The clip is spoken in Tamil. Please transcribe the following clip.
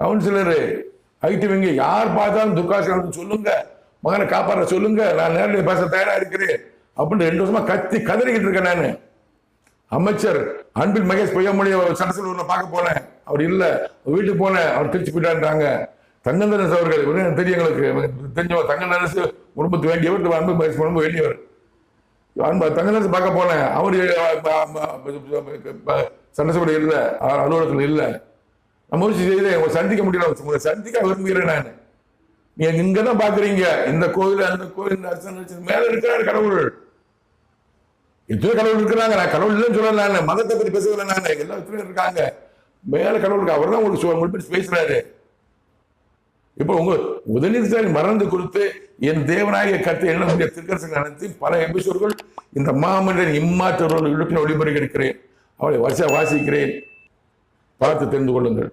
கவுன்சிலரு ஐடி யார் பார்த்தாலும் துர்காசனம் சொல்லுங்க மகனை காப்பாற்ற சொல்லுங்க நான் நேரடியாக பேச தயாரா இருக்கிறேன் அப்படின்னு ரெண்டு வருஷமா கத்தி கதறிக்கிட்டு இருக்கேன் நான். அமைச்சர் அன்பில் மகேஷ் பொய்யாமொழி சட்டசபையில் பார்க்க போனேன். அவர் இல்லை வீட்டுக்கு போனேன் அவர் திருச்சி போயிட்டான்றாங்க தங்கந்தரசு அவர்கள் உடனே தெரியும் எங்களுக்கு தெரிஞ்சவர் தங்கந்தரசு குடும்பத்து வேண்டியவர் அன்பு மகேஷ் குடும்பம் வேண்டியவர். அன்பு தங்கதரசு பார்க்க போனேன். அவர் சட்டசபையில் இல்லை அலுவலகத்தில் இல்லை. முயற்சி செய்து உங்களை சந்திக்க முடியல. உங்களை சந்திக்க விரும்புகிறேன் நான். நீங்க இங்க தான் பாக்குறீங்க இந்த கோயில் அந்த கோயில் இந்த அரசன் மேல இருக்கிறார் கடவுள். எத்தனை கடவுள் இருக்கிறாங்க. நான் கடவுள் இல்லைன்னு சொல்லல நான். மதத்தை பத்தி பேசுகிறேன் நான். எல்லா எத்தனையும் இருக்காங்க. மேல கடவுள் அவர் தான் உங்களுக்கு உங்களுக்கு பேசுறாரு. இப்போ உங்க உதயநிதி ஸ்டாலின் மறந்து கொடுத்து என் தேவநாயக கருத்தை என்ன திருக்கரசு நடத்தி பல எபிசோடுகள் இந்த மாமனிதன் இம்மாற்றவர்கள் இழுப்பின ஒளிபரப்பி எடுக்கிறேன் அவளை வச வாசிக்கிறேன். பார்த்து தெரிந்து கொள்ளுங்கள்.